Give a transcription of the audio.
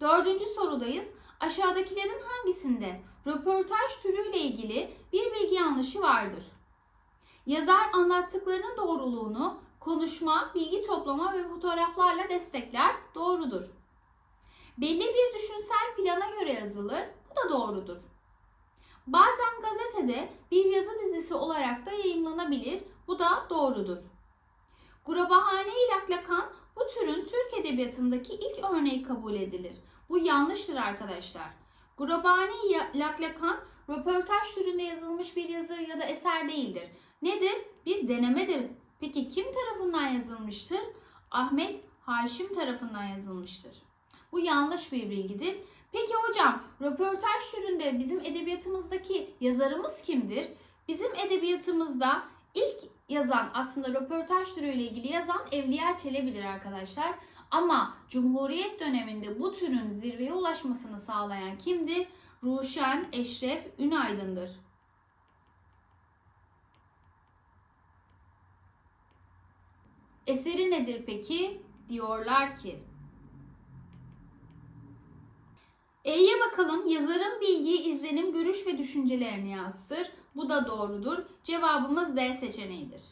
Dördüncü sorudayız. Aşağıdakilerin hangisinde röportaj türüyle ilgili bir bilgi yanlışı vardır? Yazar anlattıklarının doğruluğunu konuşma, bilgi toplama ve fotoğraflarla destekler. Doğrudur. Belli bir düşünsel plana göre yazılır. Bu da doğrudur. Bazen gazetede bir yazı dizisi olarak da yayınlanabilir. Bu da doğrudur. Bu türün Türk Edebiyatı'ndaki ilk örneği kabul edilir. Bu yanlıştır arkadaşlar. Gurabahane-i Laklakan röportaj türünde yazılmış bir yazı ya da eser değildir. Nedir? Bir denemedir. Peki kim tarafından yazılmıştır? Ahmet Haşim tarafından yazılmıştır. Bu yanlış bir bilgidir. Peki hocam röportaj türünde bizim edebiyatımızdaki yazarımız kimdir? Bizim edebiyatımızda ilk yazan aslında röportaj türüyle ilgili yazan Evliya Çelebi'dir arkadaşlar. Ama Cumhuriyet döneminde bu türün zirveye ulaşmasını sağlayan kimdir? Ruşen Eşref Ünaydın'dır. Eseri nedir peki? Diyorlar ki. E'ye bakalım. Yazarın bilgi, izlenim, görüş ve düşüncelerini yazdır. Bu da doğrudur. Cevabımız D seçeneğidir.